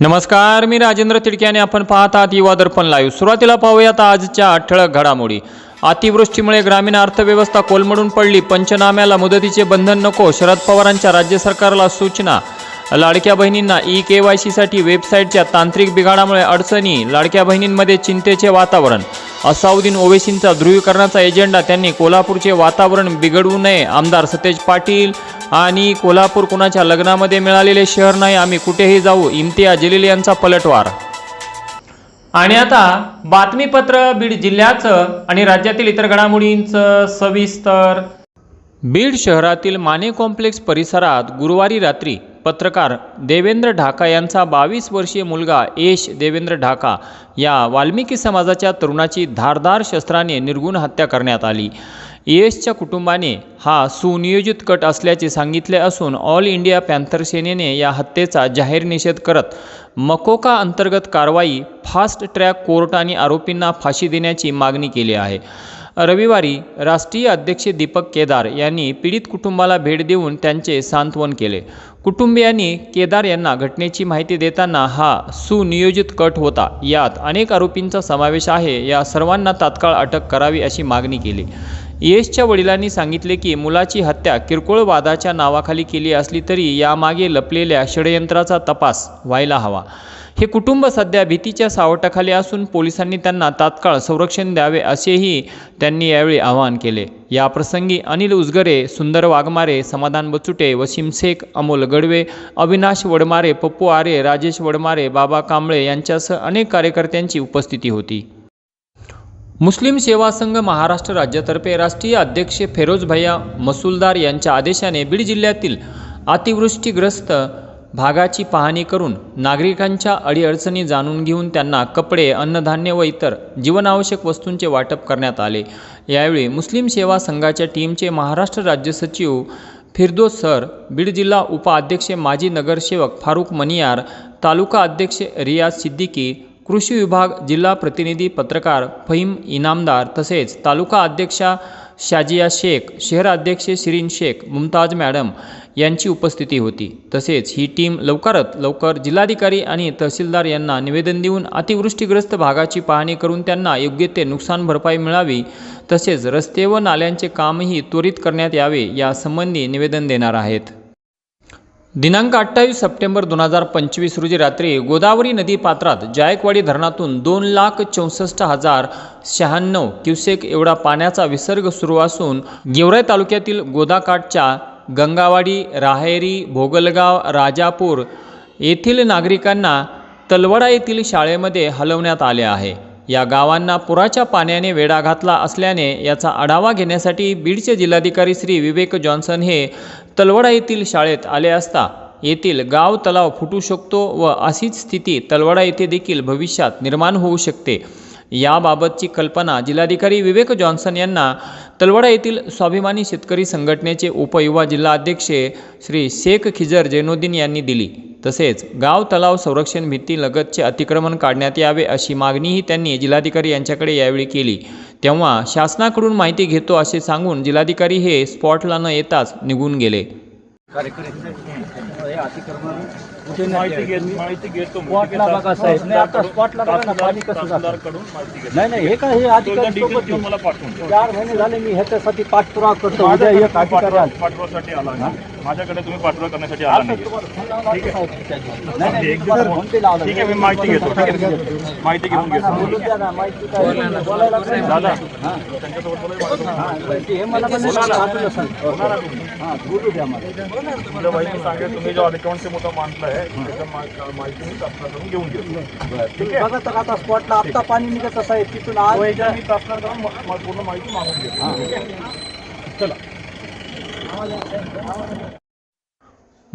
नमस्कार मी राजेंद्र तिडके आणि आपण पाहत आहात युवा दर्पण लाईव्ह सुरुवातीला पाहूयात आजच्या ठळक घडामोडी. अतिवृष्टीमुळे ग्रामीण अर्थव्यवस्था कोलमडून पडली. पंचनाम्याला मुदतीचे बंधन नको शरद पवारांच्या राज्य सरकारला सूचना. लाडक्या बहिणींना ई के वाय सीसाठी वेबसाईटच्या तांत्रिक बिघाडामुळे अडचणी लाडक्या बहिणींमध्ये चिंतेचे वातावरण. असाउद्दीन ओवेसींचा ध्रुवीकरणाचा एजेंडा त्यांनी कोल्हापूरचे वातावरण बिघडवू नये आमदार सतेज पाटील आणि कोल्हापूर कुणाच्या लग्नामध्ये मिळालेले शहर नाही आम्ही कुठेही जाऊ इम्तिया जलील यांचा पलटवार. आणि आता बातमीपत्र बीड जिल्ह्याचं आणि राज्यातील इतर घडामोडींचं सविस्तर. बीड शहरातील माने कॉम्प्लेक्स परिसरात गुरुवारी रात्री पत्रकार देवेंद्र ढाका यांचा बावीस वर्षीय मुलगा येश देवेंद्र ढाका या वाल्मिकी समाजाच्या तरुणाची धारदार शस्त्राने निर्गुण हत्या करण्यात आली. येशच्या कुटुंबाने हा सुनियोजित कट असल्याचे सांगितले असून ऑल इंडिया पॅन्थर सेनेने या हत्येचा जाहीर निषेध करत मकोका अंतर्गत कारवाई फास्ट ट्रॅक कोर्ट आणि आरोपींना फाशी देण्याची मागणी केली आहे. रविवारी राष्ट्रीय अध्यक्ष दीपक केदार यांनी पीडित कुटुंबाला भेट देऊन त्यांचे सांत्वन केले. कुटुंबियांनी केदार यांना घटनेची माहिती देताना हा सुनियोजित कट होता. यात अनेक आरोपींचा समावेश आहे. या सर्वांना तात्काळ अटक करावी अशी मागणी केली. येशच्या वडिलांनी सांगितले की मुलाची हत्या किरकोळ वादाच्या नावाखाली केली असली तरी यामागे लपलेल्या षडयंत्राचा तपास व्हायला हवा. हे कुटुंब सध्या भीतीच्या सावटाखाली असून पोलिसांनी त्यांना तात्काळ संरक्षण द्यावे असेही त्यांनी यावेळी आवाहन केले. या प्रसंगी अनिल उजगरे सुंदर वाघमारे समाधान बचुटे वसीम शेख अमोल गडवे अविनाश वडमारे पप्पू आरे राजेश वडमारे बाबा कांबळे यांच्यासह अनेक कार्यकर्त्यांची उपस्थिती होती. मुस्लिम सेवा संघ महाराष्ट्र राज्यातर्फे राष्ट्रीय अध्यक्ष फेरोज भैया मसुलदार यांच्या आदेशाने बीड जिल्ह्यातील अतिवृष्टीग्रस्त भागाची पाहणी करून नागरिकांच्या अडीअडचणी जाणून घेऊन त्यांना कपडे अन्नधान्य व इतर जीवनावश्यक वस्तूंचे वाटप करण्यात आले. यावेळी मुस्लिम सेवा संघाच्या टीमचे महाराष्ट्र राज्य सचिव फिरदोस सर बीड जिल्हा उपाध्यक्ष माजी नगरसेवक फारुख मनियार तालुका अध्यक्ष रियाज सिद्दीकी कृषी विभाग जिल्हा प्रतिनिधी पत्रकार फहीम इनामदार तसेच तालुका अध्यक्षा शाजिया शेख शहर अध्यक्ष शिरीन शेख मुमताज मॅडम यांची उपस्थिती होती. तसेच ही टीम लवकरात लवकर जिल्हाधिकारी आणि तहसीलदार यांना निवेदन देऊन अतिवृष्टीग्रस्त भागाची पाहणी करून त्यांना योग्य ते नुकसान भरपाई मिळावी तसेच रस्ते व नाल्यांचे कामही त्वरित करण्यात यावे यासंबंधी निवेदन देणार आहेत. दिनांक अठ्ठावीस सप्टेंबर दोन हजार पंचवीस रोजी रात्री गोदावरी नदी पात्रात जायकवाडी धरणातून दोन लाख चौसष्ट हजार शहाण्णव क्युसेक एवढा पाण्याचा विसर्ग सुरू असून गेवराई तालुक्यातील गोदाकाठच्या गंगावाडी राहेरी भोगलगाव राजापूर येथील नागरिकांना तलवडा येथील शाळेमध्ये हलवण्यात आले आहे. या गावांना पुराच्या पाण्याने वेढा घातला असल्याने याचा आढावा घेण्यासाठी बीडचे जिल्हाधिकारी श्री विवेक जॉन्सन हे तलवडा येथील शाळेत आले असता. येथील गाव तलाव फुटू शकतो व अशीच स्थिती तलवडा येथे देखील भविष्यात निर्माण होऊ शकते. याबाबतची कल्पना जिल्हाधिकारी विवेक जॉन्सन यांना तलवडा येथील स्वाभिमानी शेतकरी संघटनेचे उपयुवा जिल्हाध्यक्ष श्री शेख खिजर जैनुद्दीन यांनी दिली. तसेच गाव तलाव संरक्षण भिंती लगतचे अतिक्रमण काढण्यात यावे अशी मागणीही त्यांनी जिल्हाधिकारी यांच्याकडे यावेळी केली. तेव्हा शासनाकडून माहिती घेतो असे सांगून जिल्हाधिकारी हे स्पॉटला न येताच निघून गेले. माहिती घेत नाही हे काय हे अधिकारी मला पाठवून. चार महिने झाले मी ह्याच्यासाठी पाठपुरावा करतो. उद्या आला. माझ्याकडे तुम्ही पाठवा करण्यासाठी आला नाही. ठीक आहे. मी माहिती घेतो ठीक आहे. माहिती घेऊन घेतो. दादा हां. त्यांच्यासोबत हां, हे. हां, सांगेल तुम्ही. जो अकाउंटचे मुद्दा मांडलाय त्याच्या मा- माहिती मी घेऊन घेतो. ठीक आहे? बघा आता स्पॉटला आता पाणी निघत असं आहे तिथून आज मी म- म- पूर्ण माहिती मागून घेतो. ठीक आहे? चला. ahora, ahora.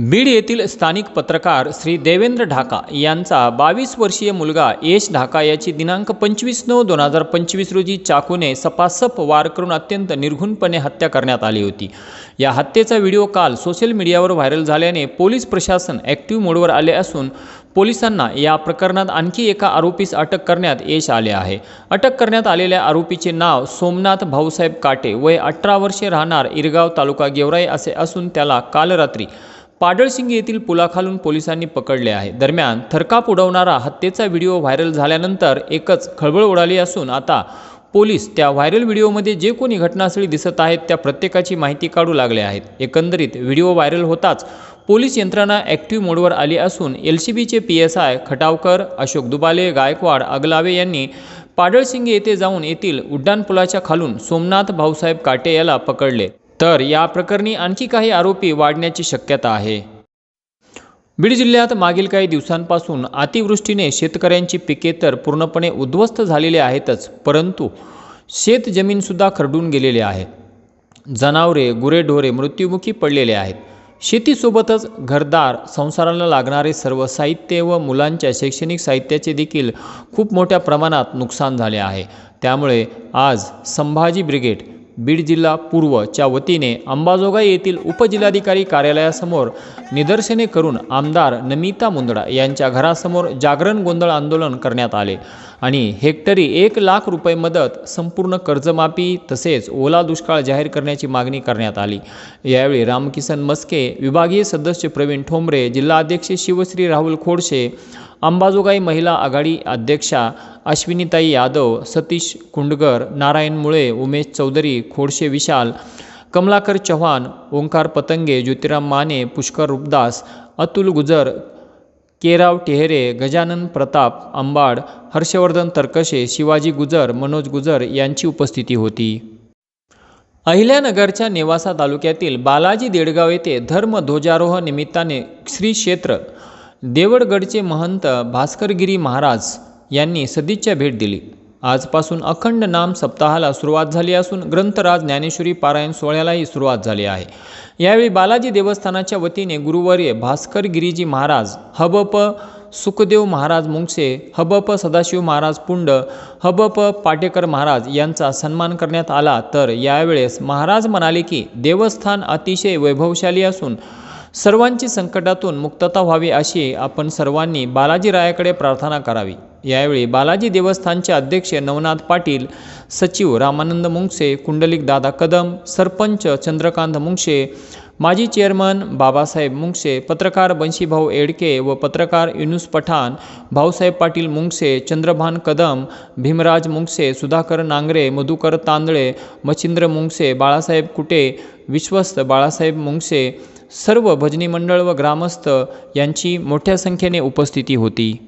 बीड येथील स्थानिक पत्रकार श्री देवेंद्र ढाका यांचा बावीस वर्षीय मुलगा यश ढाका याची दिनांक पंचवीस नऊ दोन हजार पंचवीस रोजी चाकूने सपासप वार करून अत्यंत निर्घुणपणे हत्या करण्यात आली होती. या हत्येचा व्हिडिओ काल सोशल मीडियावर व्हायरल झाल्याने पोलीस प्रशासन ॲक्टिव्ह मोडवर आले असून पोलिसांना या प्रकरणात आणखी एका आरोपीस अटक करण्यात यश आले आहे. अटक करण्यात आलेल्या आरोपीचे नाव सोमनाथ भाऊसाहेब काटे वय अठरा वर्षे राहणार इरगाव तालुका गेवराई असे असून त्याला काल रात्री पाडळसिंग येथील पुलाखालून पोलिसांनी पकडले आहे. दरम्यान थरकाप उडवणारा हत्येचा व्हिडिओ व्हायरल झाल्यानंतर एकच खळबळ उडाली असून आता पोलीस त्या व्हायरल व्हिडिओमध्ये जे कोणी घटनास्थळी दिसत आहेत त्या प्रत्येकाची माहिती काढू लागले आहेत. एकंदरीत व्हिडिओ व्हायरल होताच पोलीस यंत्रणा ॲक्टिव्ह मोडवर आली असून एल सी बीचे P S I Khatavkar Ashok Dubale Gaikwad Aglave यांनी पाडळसिंगे येथे जाऊन येथील उड्डाणपुलाच्या खालून सोमनाथ भाऊसाहेब काटे याला पकडले. तर या प्रकरणी आणखी काही आरोपी वाढण्याची शक्यता आहे. बीड जिल्ह्यात मागील काही दिवसांपासून अतिवृष्टीने शेतकऱ्यांची पिके तर पूर्णपणे उद्ध्वस्त झालेली आहेतच परंतु शेतजमीनसुद्धा खरडून गेलेले आहे. जनावरे गुरेढोरे मृत्युमुखी पडलेले आहेत. शेतीसोबतच घरदार संसाराला लागणारे सर्व साहित्य व मुलांच्या शैक्षणिक साहित्याचे देखील खूप मोठ्या प्रमाणात नुकसान झाले आहे. त्यामुळे आज संभाजी ब्रिगेड बीड जिल्हा पूर्वच्या वतीने अंबाजोगाई येथील उपजिल्हाधिकारी कार्यालयासमोर निदर्शने करून आमदार नमिता मुंदडा यांच्या घरासमोर जागरण गोंधळ आंदोलन करण्यात आले आणि हेक्टरी एक लाख रुपये मदत संपूर्ण कर्जमाफी तसेच ओला दुष्काळ जाहीर करण्याची मागणी करण्यात आली. यावेळी रामकिसन मस्के विभागीय सदस्य प्रवीण ठोंबरे जिल्हाध्यक्ष शिवश्री राहुल खोडशे अंबाजोगाई महिला आघाडी अध्यक्षा अश्विनीताई यादव सतीश कुंडगर नारायण मुळे उमेश चौधरी खोडशे विशाल कमलाकर चव्हाण ओंकार पतंगे ज्योतिराम माने पुष्कर रूपदास अतुल गुजर केराव टेहरे गजानन प्रताप अंबाड हर्षवर्धन तरकशे शिवाजी गुजर मनोज गुजर यांची उपस्थिती होती. अहिल्यानगरच्या नेवासा तालुक्यातील बालाजी देडगाव येथे धर्म ध्वजारोह निमित्ताने श्री क्षेत्र देवडगडचे महंत भास्करगिरी महाराज यांनी सदिच्छा भेट दिली. आजपासून अखंड नाम सप्ताहाला सुरुवात झाली असून ग्रंथराज ज्ञानेश्वरी पारायण सोहळ्यालाही सुरुवात झाली आहे. यावेळी बालाजी देवस्थानाच्या वतीने गुरुवर्य भास्कर गिरीजी महाराज हबप सुखदेव महाराज मुंगसे हबप सदाशिव महाराज पुंड हबप पाटेकर महाराज यांचा सन्मान करण्यात आला. तर यावेळेस महाराज म्हणाले की देवस्थान अतिशय वैभवशाली असून सर्वांची संकटातून मुक्तता व्हावी अशी आपण सर्वांनी बालाजी रायाकडे प्रार्थना करावी. यावेळी बालाजी देवस्थानचे अध्यक्ष नवनाथ पाटील सचिव रामानंद मुंगसे कुंडलिक दादा कदम सरपंच चंद्रकांत मुंगशे माजी चेअरमन बाबासाहेब मुंगसे पत्रकार बंशीभाऊ एडके व पत्रकार युनुस पठाण भाऊसाहेब पाटील मुंगसे चंद्रभान कदम भीमराज मुंगसे सुधाकर नांगरे मधुकर तांदळे मच्छिंद्र मुंगसे बाळासाहेब कुटे विश्वस्त बाळासाहेब मुंगसे सर्व भजनी मंडळ व ग्रामस्थ यांची मोठ्या संख्येने उपस्थिती होती.